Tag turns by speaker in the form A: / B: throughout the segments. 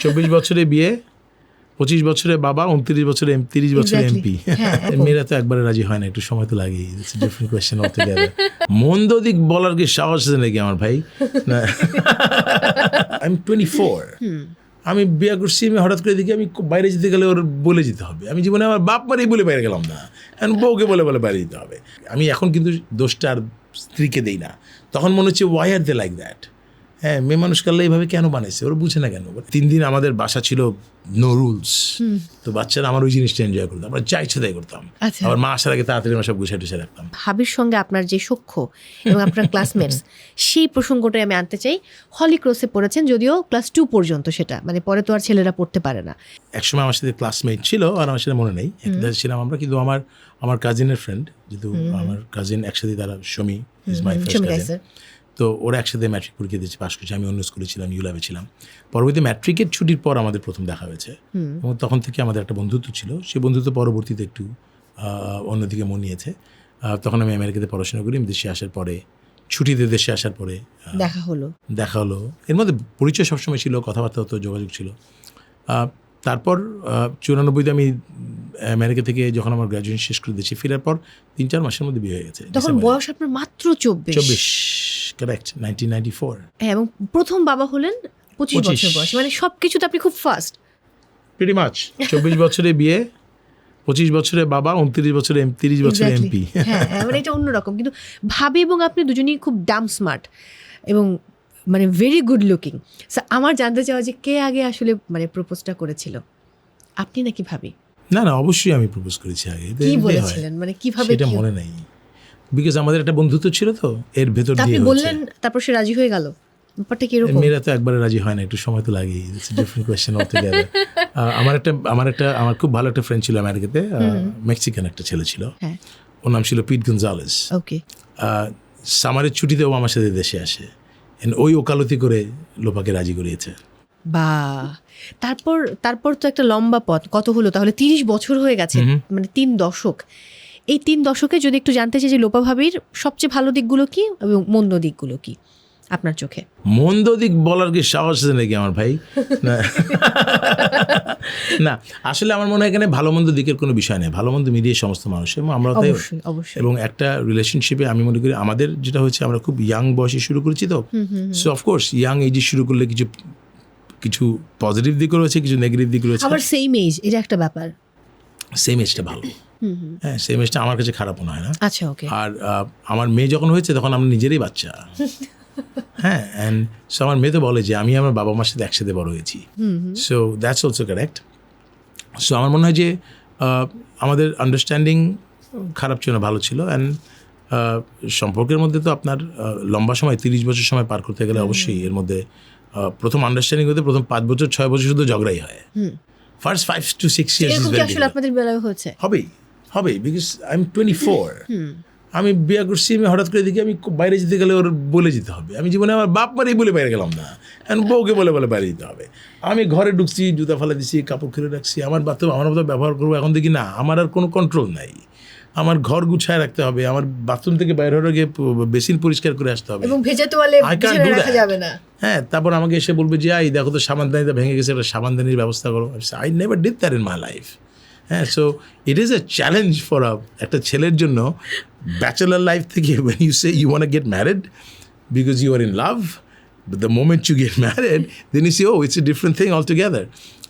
A: চব্বিশ বছরে বিয়ে পঁচিশ বছরে বাবা উনত্রিশ বছরে তিরিশ বছরে এমপি।
B: হ্যাঁ,
A: মেয়েরা তো একবারে রাজি হয় না একটু সময় তো লাগেই। ডিফারেন্ট কোয়েশ্চেন মন্দ দিক বলার কি সাহস আছে নাকি আমার ভাই? আমি টোয়েন্টি ফোর আমি বিয়ে করছি আমি হঠাৎ করে দেখি আমি বাইরে যেতে গেলে ওর বলে যেতে হবে। আমি জীবনে আমার বাপ মারেই বলে বাইরে গেলাম না। এখন বউকে বলে বলে বাইরে যেতে হবে। আমি এখন কিন্তু দোষটা আর স্ত্রীকে দেই না। তখন মনে হচ্ছে why are they like that হ্যাঁ মেয়ে মানুষ কাল্লা এইভাবে কেন বানাইছে? ওরা বুঝে না কেন? তিন দিন আমাদের বাসা ছিল নো রুলস তো বাচ্চারা আমার ওই জিনিসটা এনজয় করতাম আমরা যা ইচ্ছে তাই করতাম।
B: আচ্ছা।
A: আবার মা আসার আগে তাড়াতাড়ি আমরা সব গুছিয়ে টুছিয়ে রাখতাম।
B: ভাবির সঙ্গে আপনার যে সখ্য এবং আপনার ক্লাসমেটস সেই প্রসঙ্গটাই আমি আনতে চাই। হলি ক্রসে পড়েছেন যদিও ক্লাস টু পর্যন্ত সেটা। মানে পরে তো আর ছেলেরা পড়তে পারে না।
A: একসময় আমার সাথে ক্লাসমেট ছিল আর আমার সাথে মনে নেই। একসাথে ছিলাম আমরা কিন্তু আমার আমার কাজিনের ফ্রেন্ড যেহেতু আমার কাজিন একসাথে তারা Sami is my first cousin. তো ওরা একসাথে ম্যাট্রিক পরীক্ষা দিয়েছে পাশ করছে। আমি অন্য স্কুলে ছিলাম ইউলাবে ছিলাম। পরবর্তী ম্যাট্রিকের ছুটির পর আমাদের প্রথম দেখা হয়েছে। এবং তখন থেকে আমাদের একটা বন্ধুত্ব ছিল। সেই বন্ধুত্ব পরবর্তীতে একটু অন্যদিকে মন নিয়েছে। তখন আমি আমেরিকাতে পড়াশোনা করি। দেশে আসার পরে ছুটিতে দেশে আসার পরে
B: দেখা হলো।
A: দেখা হলো। এর মধ্যে পরিচয় সবসময় ছিল কথাবার্তা হতো যোগাযোগ ছিল। তারপর চুরানব্বইতে আমি আমেরিকা থেকে যখন আমার গ্র্যাজুয়েশন শেষ করে দিয়েছি ফেরার পর তিন চার মাসের মধ্যে বিয়ে হয়ে গেছে
B: তখন বয়স আপনার মাত্র চব্বিশ।
A: চব্বিশ। কারেক্ট নাইনটিন নাইনটি ফোর
B: হ্যাঁ, এবং প্রথম বাবা হলেন পঁচিশ বছর বয়স। মানে সব কিছুতে আপনি খুব ফাস্ট
A: প্রিটি মাছ চব্বিশ বছরে বিয়ে পঁচিশ বছরে বাবা উনত্রিশ বছরে তিরিশ বছরে এমপি
B: হ্যাঁ হ্যাঁ, মানে এটা অন্যরকম কিন্তু ভাবি এবং আপনি দুজনেই খুব ডাম স্মার্ট এবং মানে ভেরি গুড লুকিং আমার জানতে চাওয়া যে কে আগে আসলে মানে প্রপোজটা করেছিল? আপনি নাকি ভাবি?
A: না না অবশ্যই আমি প্রপোজ করেছি আগে।
B: কি। বলেছিলেন? মানে কীভাবে কি-
A: মনে নেই। বিকজ আমাদের একটা বন্ধুত্ব ছিল তো এর ভেতর দিয়ে
B: বললেন তারপর সে রাজি হয়ে গেল। ব্যাপারটা কীরকম
A: মেয়েরা তো একবারে রাজি হয় না একটু সময় তো লাগেই ডিফারেন্ট কোয়েশ্চেন অলটুগেদার আমার একটা আমার একটা আমার খুব ভালো একটা ফ্রেন্ড ছিল আমেরিকাতে মেক্সিকান একটা ছেলে ছিল।
B: হ্যাঁ।
A: ওর নাম ছিল পিট গনজালেস
B: ওকে
A: সামারের ছুটিতেও আমার সাথে দেশে আসে। ওই ওকালতি করে লোপাকে রাজি করিয়েছে।
B: বা তারপর তারপর তো একটা লম্বা পথ কত হলো? তাহলে তিরিশ বছর হয়ে গেছে মানে তিন দশক। এই তিন দশকে যদি একটু জানতে চাই যে লোপা ভাবির সবচেয়ে ভালো দিকগুলো কি এবং মন্দ দিকগুলো কি আপনার চোখে?
A: মন্দ দিক বলার কি সাহস আছে নাকি আমার ভাই? না। আসলে আমার মনে হয় এখানে ভালো মন্দ দিকের কোনো বিষয় নেই। ভালো মন্দ মিলিয়ে সমস্ত মানুষ। এবং আমরা তাই এবং একটা রিলেশনশিপে আমি মনে করি আমাদের যেটা হচ্ছে আমরা খুব ইয়াং বয়সে শুরু করেছি তো। সো অফকোর্স ইয়াং এজে শুরু করলে কিছু কিছু পজিটিভ দিকও রয়েছে কিছু নেগেটিভ দিক রয়েছে।
B: আবার সেম এজ এটা একটা ব্যাপার।
A: সেম এজটা ভালো। হ্যাঁ সেম এজটা আমার কাছে খারাপ মনে হয় না।
B: আচ্ছা ওকে।
A: আর আমার মেয়ে যখন হয়েছে তখন আমরা নিজেরই বাচ্চা। হ্যাঁ অ্যান্ড সো আমার মেয়ে তো বলে যে আমি আমার বাবা মার সাথে একসাথে বড় হয়েছি। So that's also correct so আমার মনে হয় যে আমাদের আন্ডারস্ট্যান্ডিং খারাপ ছিল না ভালো ছিল। অ্যান্ড সম্পর্কের মধ্যে তো আপনার লম্বা সময় তিরিশ বছর সময় পার করতে গেলে অবশ্যই এর মধ্যে প্রথম আন্ডারস্ট্যান্ডিং হতে প্রথম পাঁচ বছর ছয় বছর শুধু ঝগড়াই হয়। First five to six years
B: আসলে আপনাদের বেলায়
A: হবেই। হবেই because I am twenty four আমি বিয়ে করছি আমি হঠাৎ করে দেখি আমি বাইরে যেতে গেলে ওর বলে যেতে হবে। আমি জীবনে আমার বাপ মারেই বলে বাইরে গেলাম না। এখন বউকে বলে বলে বাইরে যেতে হবে। আমি ঘরে ঢুকছি জুতা ফেলে দিছি কাপড় খুলে রাখছি আমার বাথরুম আমার মতো ব্যবহার করব এখন দেখি না আমার আর কোনো কন্ট্রোল নাই। আমার ঘর গুছায় রাখতে হবে আমার বাথরুম থেকে বাইরে হয়ে গিয়ে বেসিন পরিষ্কার করে আসতে হবে।
B: এবং ভেজা তোয়ালে
A: I can't
B: বিছানায়
A: do
B: রাখা যাবে না।
A: হ্যাঁ তারপর আমাকে এসে বলবে যে আই দেখো তো সাবানদানিটা ভেঙে গেছে একটা সাবানদানির ব্যবস্থা করো। I never did that in my life হ্যাঁ so it is a challenge for a একটা ছেলের জন্য ব্যাচেলার লাইফ থেকে when you say you want get married because you are in love But the moment you get married, then you see, oh, it's a different thing altogether.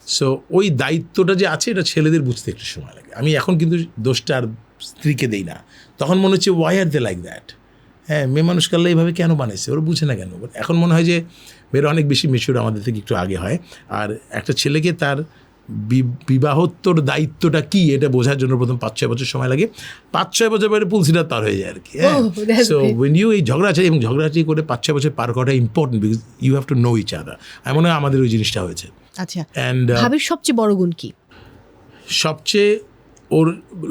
A: So ওই দায়িত্বটা যে আছে এটা ছেলেদের বুঝতে একটু সময় লাগে। আমি এখন কিন্তু দোষটা আর স্ত্রীকে দেই না। তখন মনে হচ্ছে why are they like that হ্যাঁ মেয়ে মানুষ কাল্লা এইভাবে কেন বানাইছে? ওরা বুঝে না কেন। এখন মনে হয় যে মেয়েরা অনেক বেশি মেচুর আমাদের থেকে একটু আগে হয়। আর একটা ছেলেকে তার বিবাহোত্তর দায়িত্বটা কি এটা বোঝার জন্য প্রথম পাঁচ ছয় বছর সময় লাগে। পাঁচ ছয় বছর পরে পুলসিটা তার হয়ে যায় আর কি হ্যাঁ? সো. ওয়েন ইউ এই ঝগড়াঝাড়ি এবং ঝগড়াঝাড়ি করে পাঁচ ছয় বছর পার করাটা important because you have to know each other আমি মনে হয় আমাদের ওই জিনিসটা হয়েছে।
B: আচ্ছা।
A: অ্যান্ড
B: ভাবির সবচেয়ে বড় গুণ কি?
A: সবচেয়ে ওর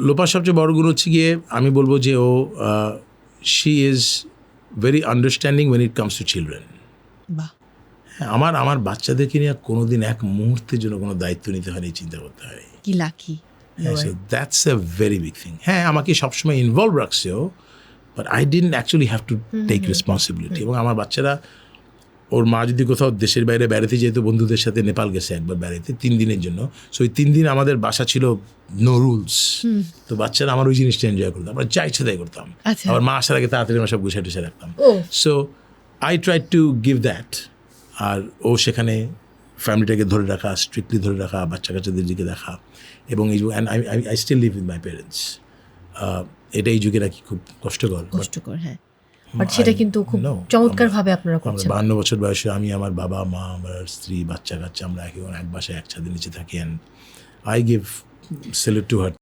A: লোপার সবচেয়ে বড় গুণ হচ্ছে গিয়ে আমি বলব যে ও she is very understanding when it comes to children
B: বাহ।
A: আমার আমার বাচ্চাদেরকে নিয়ে কোনোদিন এক মুহূর্তের জন্য কোনো দায়িত্ব নিতে হয়নি চিন্তা করতে হয়।
B: কি lucky?
A: That's a very big thing হ্যাঁ আমাকে সবসময় ইনভলভ রাখছে ও but I didn't actually have to take responsibility এবং আমার বাচ্চারা ওর মা যদি কোথাও দেশের বাইরে বেড়াতে যেত বন্ধুদের সাথে নেপাল গেছে একবার বেড়াতে তিন দিনের জন্য। সো ওই তিন দিন আমাদের বাসা ছিল নো রুলস তো বাচ্চারা আমার ওই জিনিসটা এনজয় করতাম আমরা যা ইচ্ছে তাই করতাম।
B: আচ্ছা।
A: আবার মা আসার আগে তাড়াতাড়ি আমরা সব গুছিয়ে টুছিয়ে রাখতাম so I try to give that আর ও সেখানে ফ্যামিলিটাকে ধরে রাখা স্ট্রিক্টলি ধরে রাখা বাচ্চা কাচ্চাদের দিকে দেখা এবং এই and I I still live with my parents এটা এই যুগে নাকি খুব কষ্টকর
B: কষ্টকর হ্যাঁ। বাট সেটা কিন্তু খুব চমৎকার ভাবে আপনারা করছেন।
A: বাহান্ন বছর বয়সে আমি আমার বাবা মা আমার স্ত্রী বাচ্চা কাচ্চা আমরা একে এক বাসায় এক ছাদের নিচে থাকি and I give salute to her